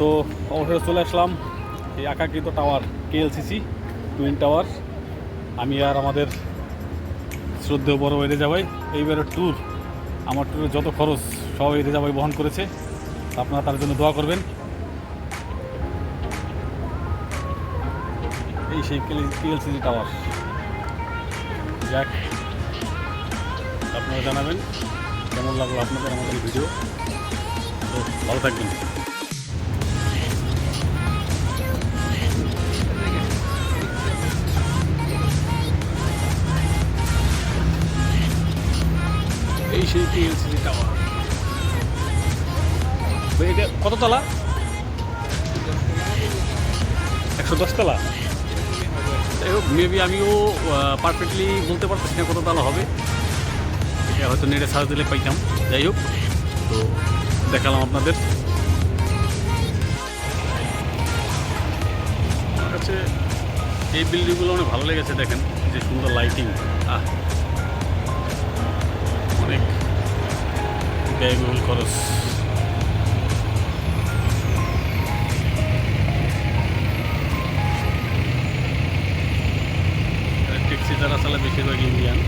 তো অবশেষে চলে আসলাম এই একাকৃত টাওয়ার কেএলসিসি টুইন টাওয়ার আমি আর আমাদের শ্রদ্ধেয় বড় এরে যাবাই এইবারের ট্যুর আমার ট্যুরের যত খরচ, সব এরে যাবাই বহন করেছে। আপনারা তার জন্য দোয়া করবেন। এই সেই কেএলসিসি টাওয়ার যাক, আপনারা জানাবেন। কেমন লাগল আপনাদের আমাদের ভিডিও? তো ভালো থাকবেন। এই সেই টিএলসিসি টাওয়ার এটা কত তলা? একশো দশ তলা? যাই হোক মেবি আমিও পারফেক্টলি বলতে পারতেছি না কত তলা হবে। এটা হয়তো নেটে সার্চ দিলে পাইতাম। যাই হোক, তো দেখালাম আপনাদের। আমার কাছে এই বিল্ডিংগুলো অনেক ভালো লেগেছে দেখেন, যে সুন্দর লাইটিং আহ ব্যয়বহুল খরচ। ট্যাক্সি যারা চালায় বেশিরভাগ ইন্ডিয়ান